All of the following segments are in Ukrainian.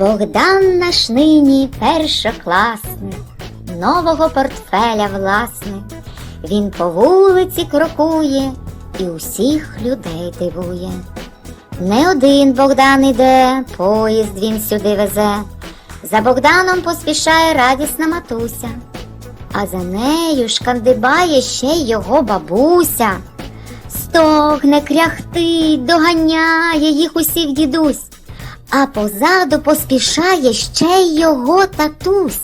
Богдан наш нині першокласник, нового портфеля власник. Він по вулиці крокує і усіх людей дивує. Не один Богдан іде, поїзд він сюди везе. За Богданом поспішає радісна матуся, а за нею шкандибає ще й його бабуся. Стогне, кряхтить, доганяє їх усіх дідусь, а позаду поспішає ще й його татусь.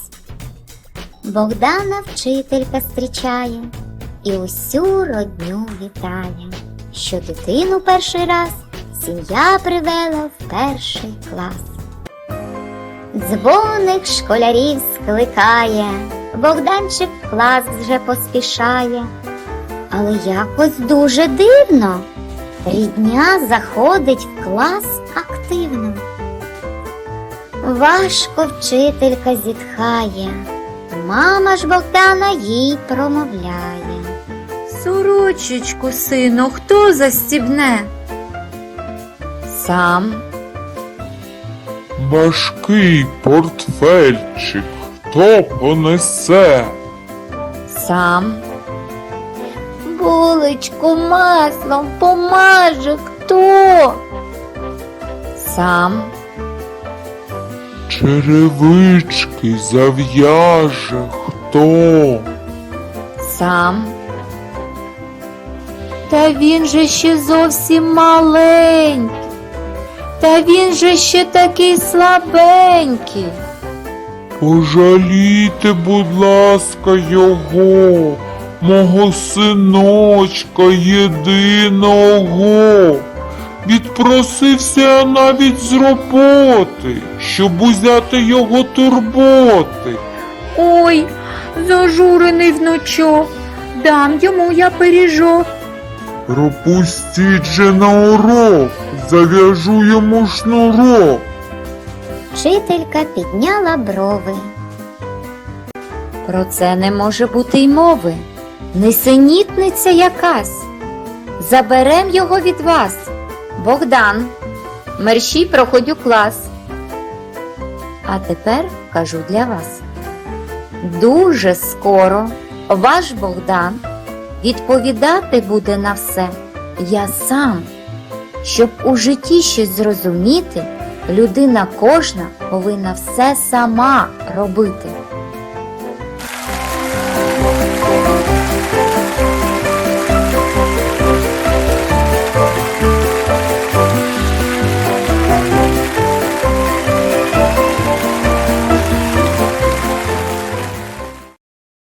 Богдана вчителька зустрічає і усю родню вітає, що дитину перший раз сім'я привела в перший клас. Дзвоник школярів скликає, Богданчик в клас вже поспішає, але якось дуже дивно. Рідня заходить в клас активно. Важко вчителька зітхає, мама ж Богдана їй промовляє. Сорочечку, сину, хто застібне? Сам. Важкий портфельчик, хто понесе? Сам. Булочку маслом помаже хто? Сам. Черевички зав'яже хто? Сам. Та він же ще зовсім маленький. Та він же ще такий слабенький. Пожалійте, будь ласка, його, мого синочка єдиного. Відпросився навіть з роботи, щоб узяти його турботи. Ой, зажурений внучок. Дам йому я пиріжок. Пропустіть же на урок, зав'яжу йому шнурок. Вчителька підняла брови. Про це не може бути й мови. Несенітниця якась. Заберем його від вас. Богдан, мерщій проходь у клас. А тепер кажу для вас. Дуже скоро ваш Богдан відповідати буде на все я сам. Щоб у житті щось зрозуміти, людина кожна повинна все сама робити.